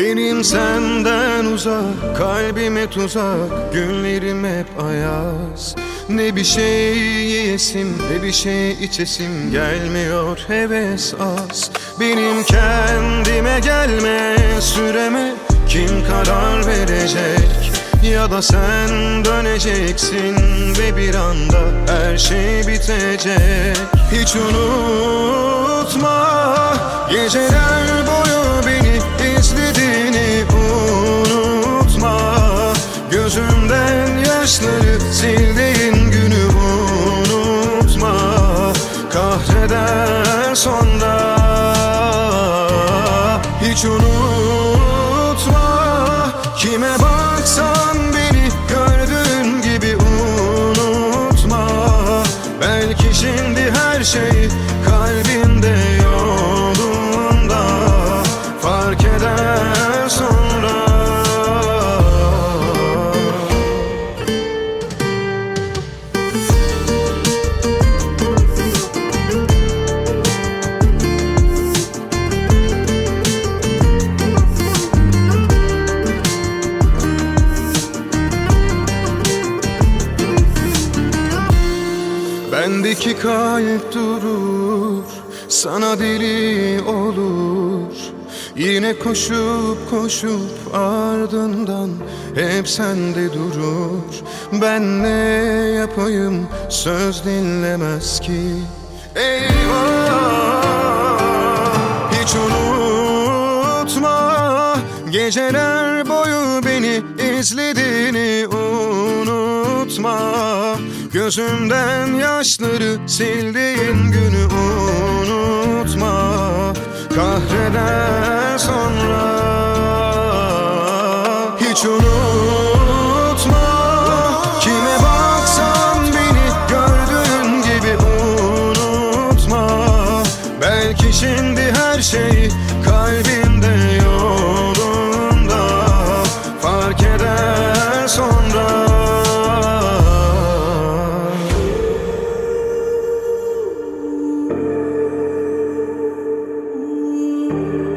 Benim senden uzak, kalbime tuzak Günlerim hep ayaz Ne bir şey yiyesim, ne bir şey içesim Gelmiyor heves az Benim kendime gelme, süreme Kim karar verecek? Ya da sen döneceksin ve bir anda her şey bitecek. Hiç unutma geceler boyu beni izlediğini unutma. Gözümden yaşları sildiğin günü unutma. Kahreder sonra hiç unutma Kime baksan Bendeki kalp durur Sana deli olur. Yine koşup koşup ardından Hep sende durur. Ben ne yapayım söz dinlemez ki. Eyvah Hiç unutma. Geceler boyu beni izlediğini unutma Gözümden yaşları sildiğin günü unutma. Kahreder sonra Hiç unutma. Kime baksan beni gördüğün gibi unutma. Belki şimdi her şey kalbinde yolunda you.